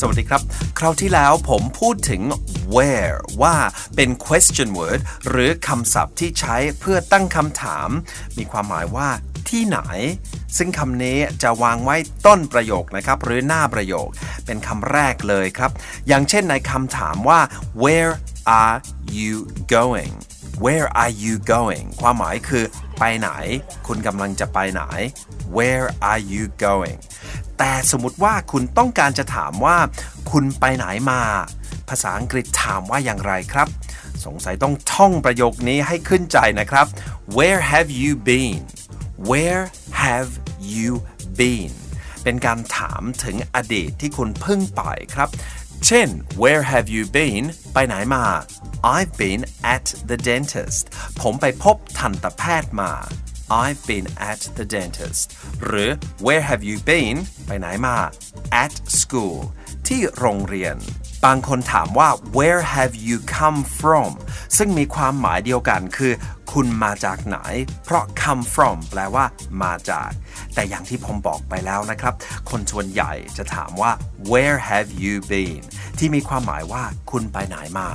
สวัสดีครับ คราวที่แล้วผมพูดถึง where ว่าเป็น question word หรือคำศัพท์ที่ใช้เพื่อตั้งคำถาม มีความหมายว่าที่ไหน ซึ่งคำนี้จะวางไว้ต้นประโยคนะครับ หรือหน้าประโยค เป็นคำแรกเลยครับ อย่างเช่นในคำถามว่า where are you going where are you going ความหมายคือไปไหน คุณกำลังจะไปไหน where are you going แต่สมมติว่าคุณต้องการจะถามว่า คุณไปไหนมา ภาษาอังกฤษถามว่าอย่างไรครับ สงสัยต้องท่องประโยคนี้ให้ขึ้นใจนะครับ where have you been where have you been เป็นการถามถึงอดีตที่คุณเพิ่งไปครับ เช่น where have you been ไปไหนมา I've been at the dentist ผมไปพบทันตแพทย์มา I've been at the dentist หรือ where have you been ไปไหนมา at school ที่โรงเรียน บางคนถามว่า where have you come from ซึ่งมีความหมายเดียวกันคือ คุณมาจากไหน เพราะ come from แปลว่า มาจาก แต่อย่างที่ผมบอกไปแล้วนะครับ คนส่วนใหญ่จะถามว่า where have you been ที่มีความหมายว่า คุณไปไหนมา